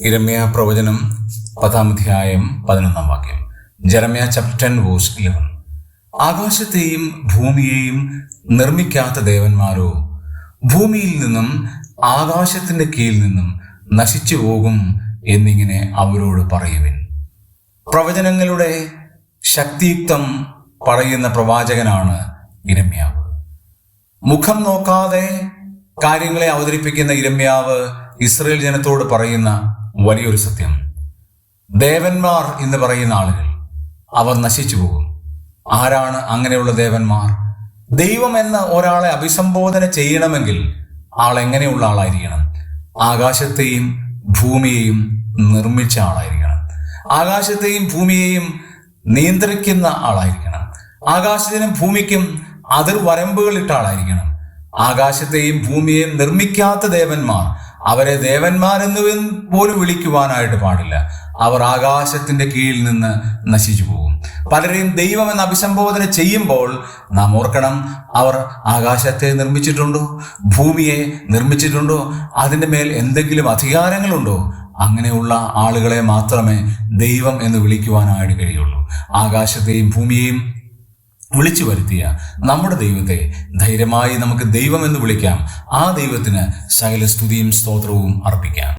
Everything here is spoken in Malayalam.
ഇരമ്യ പ്രവചനം പതാം അധ്യായം പതിനൊന്നാം വാക്യം. ജരമ്യ ചാപ്റ്റർ വോസ് ഇലവൻ ആകാശത്തെയും ഭൂമിയെയും നിർമ്മിക്കാത്ത ദേവന്മാരോ? ഭൂമിയിൽ നിന്നും ആകാശത്തിന്റെ കീഴിൽ നിന്നും നശിച്ചു പോകും എന്നിങ്ങനെ അവരോട് പറയുവിൻ. പ്രവചനങ്ങളുടെ ശക്തിയുക്തം പറയുന്ന പ്രവാചകനാണ് ഇരമ്യാവ്. മുഖം നോക്കാതെ കാര്യങ്ങളെ അവതരിപ്പിക്കുന്ന ഇരമ്യാവ് ഇസ്രയേൽ ജനത്തോട് പറയുന്ന വലിയൊരു സത്യം. ദേവന്മാർ എന്ന് പറയുന്ന ആളുകൾ അവർ നശിച്ചു പോകും. ആരാണ് അങ്ങനെയുള്ള ദേവന്മാർ? ദൈവം എന്ന ഒരാളെ അഭിസംബോധന ചെയ്യണമെങ്കിൽ ആൾ എങ്ങനെയുള്ള ആളായിരിക്കണം? ആകാശത്തെയും ഭൂമിയെയും നിർമ്മിച്ച ആളായിരിക്കണം. ആകാശത്തെയും ഭൂമിയെയും നിയന്ത്രിക്കുന്ന ആളായിരിക്കണം. ആകാശത്തിനും ഭൂമിക്കും അതിർവരമ്പുകൾ ഇട്ട ആളായിരിക്കണം. ആകാശത്തെയും ഭൂമിയെയും നിർമ്മിക്കാത്ത ദേവന്മാർ. അവരെ ദേവന്മാരെന്ന് പോലും വിളിക്കുവാനായിട്ട് പാടില്ല. അവർ ആകാശത്തിന്റെ കീഴിൽ നിന്ന് നശിച്ചു പോകും. പലരെയും ദൈവം എന്ന് അഭിസംബോധന ചെയ്യുമ്പോൾ നാം ഓർക്കണം അവർ ആകാശത്തെ നിർമ്മിച്ചിട്ടുണ്ടോ? ഭൂമിയെ നിർമ്മിച്ചിട്ടുണ്ടോ? അതിന്റെ മേൽ എന്തെങ്കിലും അധികാരങ്ങളുണ്ടോ? അങ്ങനെയുള്ള ആളുകളെ മാത്രമേ ദൈവം എന്ന് വിളിക്കുവാനായിട്ട് കഴിയുള്ളൂ. ആകാശത്തെയും ഭൂമിയെയും വിളിച്ചു വരുത്തിയ നമ്മുടെ ദൈവത്തെ ധൈര്യമായി നമുക്ക് ദൈവമെന്ന് വിളിക്കാം. ആ ദൈവത്തിന് സകല സ്തുതിയും സ്തോത്രവും അർപ്പിക്കാം.